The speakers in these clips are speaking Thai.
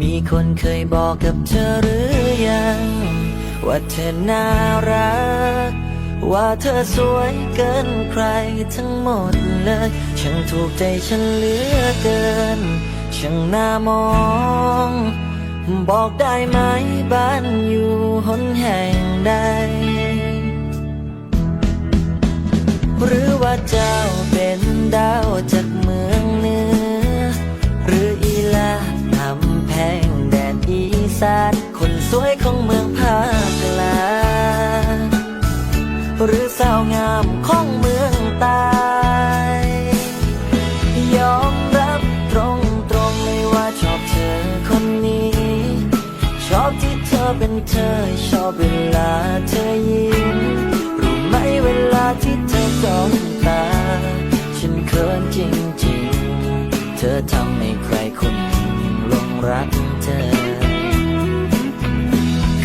มีคนเคยบอกกับเธอหรือยัง ว่าเธอน่ารัก ว่าเธอสวยเกินใครทั้งหมดเลยช่างถูกใจฉันเหลือเกินช่างน่ามอง บอกได้ไหมบ้านอยู่หนแห่ง หรือสาวงามของเมืองใต้ยอมรับตรงตรงๆเลยว่าชอบเธอคนนี้ ชอบที่เธอเป็นเธอ ชอบเวลาเธอยิ้มรู้ไหมเวลาที่เธอจ้องตา ฉันเขินจริงๆ เธอทำให้ใครคนหนึ่งหลงรักเธอ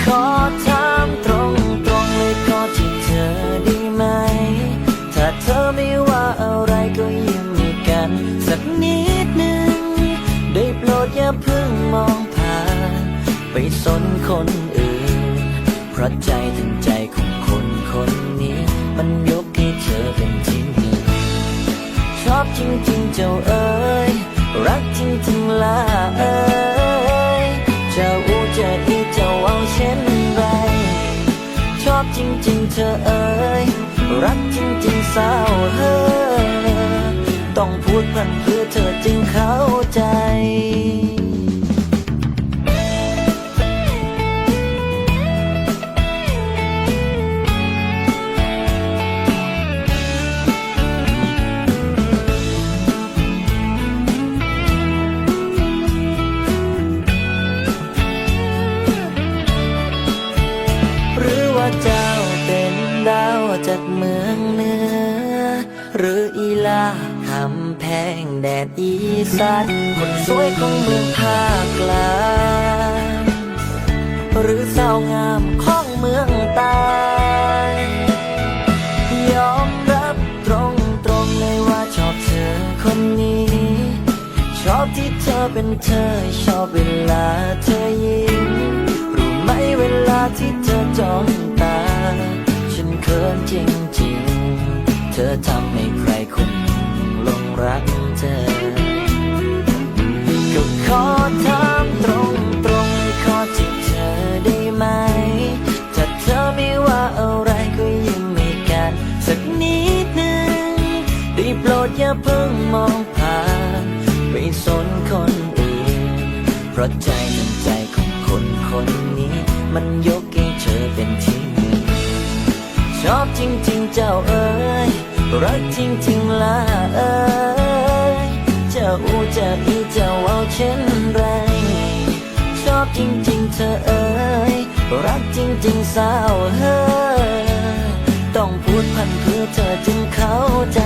ขอถามตรง เธอได้ไหม ถ้าเธอไม่ว่าอะไรก็ยิ้มให้กัน สักนิดหนึ่งได้โปรดอย่าเพิ่งมองผ่าน ไปสนคนอื่น เพราะใจถึงใจของคนคนนี้ มันยกให้เธอเป็นที่หนึ่งชอบจริงๆเจ้าเอ๋ยรักจริงๆล่ะเอ๋ย ริงๆเธอเอ๋ยรักจริงๆสาวเฮ้ยต้องพูดพันเพื่อเธอจึงเข้าใจหรือว่าเจ้าเป็น ดาวจากเมืองเหนือ หรืออีลาคำแพงแดดอีสานคนสวยของเมืองภาคกลางหรือสาวงามของเมืองใต้ยอมรับตรงตรงๆเลยว่าชอบเธอคนนี้ ชอบที่เธอเป็นเธอชอบเวลาเธอยิ้มรู้ไหมเวลาที่เธอจ้อง เขินจริงๆ เธอทำให้ใครคนหนึ่งหลงรักเธอ ก็ขอถามตรงตรงๆขอที่เธอได้ไหม ถ้าเธอไม่ว่าอะไรก็ยิ้มให้กันสักนิดหนึ่งได้โปรดอย่าเพิ่งมองผ่านไปสนคนอื่น เพราะใจทั้งใจของคนคนนี้ มันยกให้เธอเป็นที่ ชอบจริงๆเจ้าเอ๋ยรักจริงๆล่ะเอ๋ยเจ้าอูเจะอีเจ้าเอาเช่นไร ชอบจริงๆเธอเอ๋ยรักจริงๆสาวเฮ้ยต้องพูดพันเพื่อเธอจึงเข้าใจ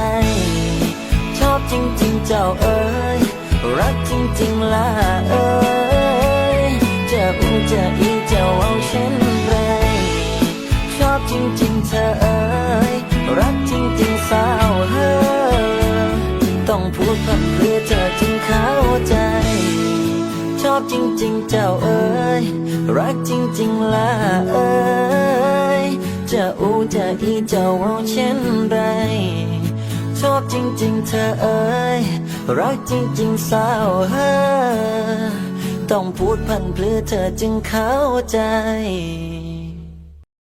ชอบจริงๆเจ้าเอ๋ยรักจริงๆล่ะเอ๋ย ริง ๆ เธอเอ๋ยรักจริง ๆ สาวเฮ้ยต้องพูดพันเพื่อเธอจึงเข้าใจ ชอบจริง ๆ เจ้าเอ๋ยรักจริง ๆ ล่ะเอ๋ยจะอูจะอีเจ้าเอาเช่นไรชอบจริง ๆ เธอเอ๋ยรักจริง ๆ สาวเฮ้ยต้องพูดพันเพื่อเธอจึงเข้าใจ